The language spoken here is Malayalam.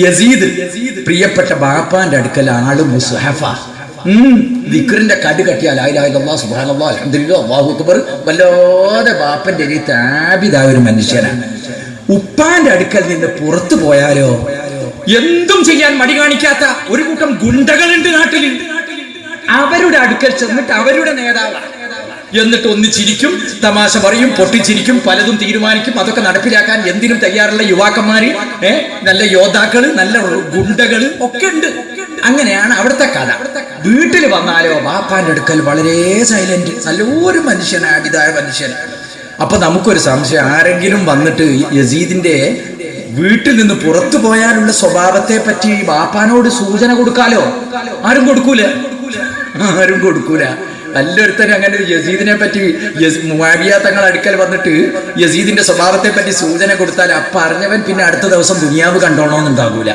യസീദ് പ്രിയപ്പെട്ട ബാപ്പാന്റെ അടുക്കൽ ആൾ മുസ്ഹഫ. വിക്രിന്റെ കട് കട്ടിയാൽ അള്ളാഹു അക്ബർ വല്ലാതെ ബാപ്പന്റെ ഒരു താപിതായ ഒരു മനുഷ്യനാണ് ഉപ്പാന്റെ അടുക്കൽ നിന്ന് പുറത്തു പോയാലോ? എന്തും ചെയ്യാൻ മടി കാണിക്കാത്ത ഒരു കൂട്ടം ഗുണ്ടകളുണ്ട് നാട്ടിൽ അവരുടെ അടുക്കൽ ചെന്നിട്ട് അവരുടെ നേതാവാണ് എന്നിട്ട് ഒന്നിച്ചിരിക്കും തമാശ പറയും പൊട്ടിച്ചിരിക്കും പലതും തീരുമാനിക്കും. അതൊക്കെ നടപ്പിലാക്കാൻ എന്തിനും തയ്യാറുള്ള യുവാക്കന്മാര് ഏഹ് നല്ല യോദ്ധാക്കൾ നല്ല ഗുണ്ടകൾ ഒക്കെ ഉണ്ട്. അങ്ങനെയാണ് അവിടുത്തെ കഥ. വീട്ടിൽ വന്നാലോ ബാപ്പാന്റെ അടുക്കൽ വളരെ സൈലന്റ് നല്ലൊരു മനുഷ്യനാണ് അടിതായ മനുഷ്യൻ. അപ്പൊ നമുക്കൊരു സംശയം. ആരെങ്കിലും വന്നിട്ട് യസീദിന്റെ വീട്ടിൽ നിന്ന് പുറത്തു പോയാലുള്ള സ്വഭാവത്തെ പറ്റി ബാപ്പാനോട് സൂചന കൊടുക്കാലോ? ആരും കൊടുക്കൂല. ആരും കൊടുക്കൂല. നല്ലൊരുത്തൻ അങ്ങനെ യസീദിനെ പറ്റി യസ്- മുആവിയ തങ്ങൾ അടുക്കൽ വന്നിട്ട് യസീദിന്റെ സ്വഭാവത്തെ പറ്റി സൂചന കൊടുത്താൽ അപ്പൊ അറിഞ്ഞവൻ പിന്നെ അടുത്ത ദിവസം ദുനിയാവ് കണ്ടോണോന്നുണ്ടാകൂല